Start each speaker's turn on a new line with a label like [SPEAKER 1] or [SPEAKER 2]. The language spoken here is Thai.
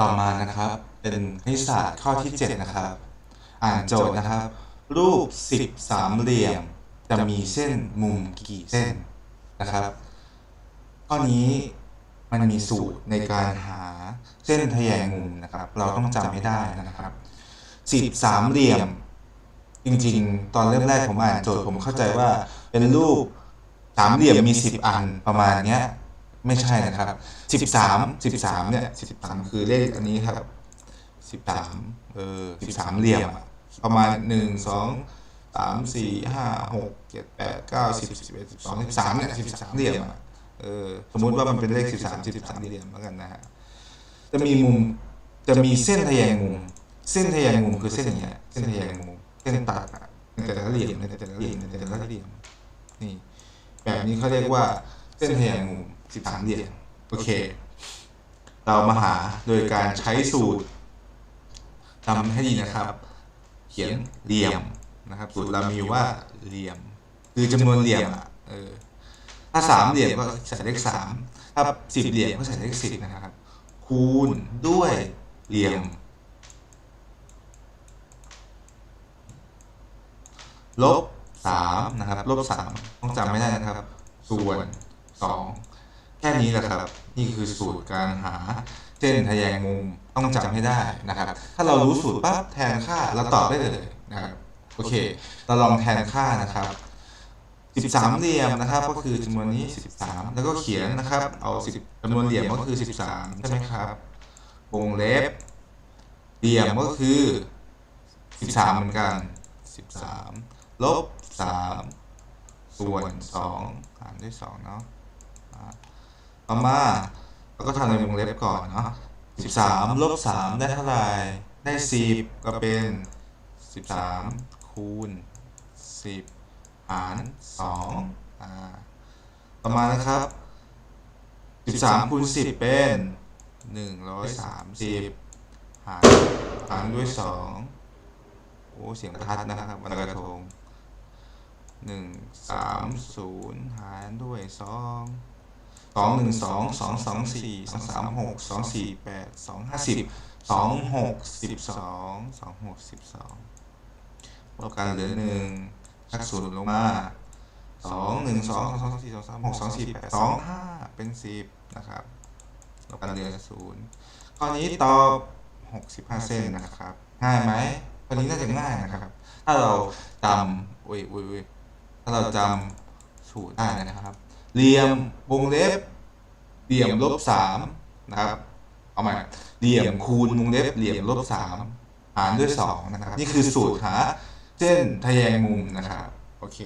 [SPEAKER 1] ต่อมานะครับ เป็นคณิตศาสตร์ข้อที่ 7 นะครับ อ่านโจทย์นะครับ รูป 10 สามเหลี่ยม จะมีเส้นมุมกี่เส้นนะครับข้อนี้มันมีสูตรในการหาเส้นทะแยงมุมนะครับ เราต้องจำให้ได้นะครับสิบสามเหลี่ยม จริงๆ ตอนเริ่มแรกผมอ่านโจทย์ผมเข้าใจว่า เป็นรูปสามเหลี่ยมมีสิบอันประมาณเนี้ย ไม่ใช่นะครับสิบสามสิบสามเนี่ยสิบสามคือเลขอันนี้ครับสิบสามเออสิบสามเหลี่ยมอะประมาณหนึ่งสองสามสี่ห้าหกเจ็ดแปดเก้าสิบสิบเอ็ดสิบสองสิบสามเนี่ยสิบสามเหลี่ยมเออสมมุติว่ามันเป็นเลขสิบสามสิบสามเหลี่ยมแล้วกันนะฮะจะมีมุมจะมีเส้นทะแยงมุม เส้นทะแยงมุมคือเส้นอย่างเงี้ยเส้นทะแยงมุมเส้นตัดอะในแต่ละเหลี่ยมในแต่ละเหลี่ยมในแต่ละเหลี่ยมนี่แบบนี้เขาเรียกว่าเส้นทะแยงมุม สิบสามเหลี่ยมโอเค เรามาหาโดยการใช้สูตรจำให้ดีนะครับ เขียนเหลี่ยมนะครับ สูตรเรามีอยู่ว่าเหลี่ยม คือจำนวนเหลี่ยมอะเออถ้าสามเหลี่ยมก็ใส่เลขสามถ้าสิบเหลี่ยมก็ใส่เลขสิบนะครับ คูณด้วยเหลี่ยม ลบสามนะครับ ลบสามต้องจำไม่ได้นะครับ ส่วนสอง แค่นี้แหละครับ นี่คือสูตรการหาเส้นทะแยงมุมต้องจำให้ได้นะครับ ถ้าเรารู้สูตรปั๊บแทนค่าเราตอบได้เลยนะครับโอเค เราลองแทนค่านะครับ13เหลี่ยมนะครับก็คือจำนวนนี้ 13 แล้วก็เขียนนะครับเอา10จำนวนเหลี่ยมก็คือ 13 ใช่ไหมครับวงเล็บเหลี่ยมก็คือ 13 เหมือนกัน 13 ลบ 3 ส่วน 2 หารด้วย 2 เนาะอะ คอมมาแล้วก็ทำในวงเล็บก่อนเนาะสิบสามลบสามได้เท่าไหร่ ได้สิบก็เป็นสิบสามคูณสิบหารสองประมาณนะครับสิบสามคูณสิบเป็นหนึ่งร้อยสามสิบหารหารด้วยสองโอ้เสียงประทัดนะครับวันกระทงหนึ่งสามศูนย์หารด้วยสอง 2 2 1 2 2 2 4 2 3 6 2 4 8 2 5 10 2 6 12 2 6 12ลบกันเหลือ1ชักศูนย์ลงมาสองหนึ่งสองสองสองสี่สองสามหกสองสี่แปดสองห้าเป็นสิบนะครับลบกันเหลือศูนย์ข้อนี้ตอบหกสิบห้าเส้นนะครับง่ายไหมข้อนี้น่าจะง่ายนะครับ ถ้าเราจำอุ้ยอุ้ยถ้าเราจำสูตรได้นะครับ เหลี่ยมวงเล็บเหลี่ยมลบสามนะครับเอาใหม่เหลี่ยมคูณวงเล็บเหลี่ยมลบสามหารด้วยสองนะครับ นี่คือสูตรหาเส้นทแยงมุมนะครับ โอเค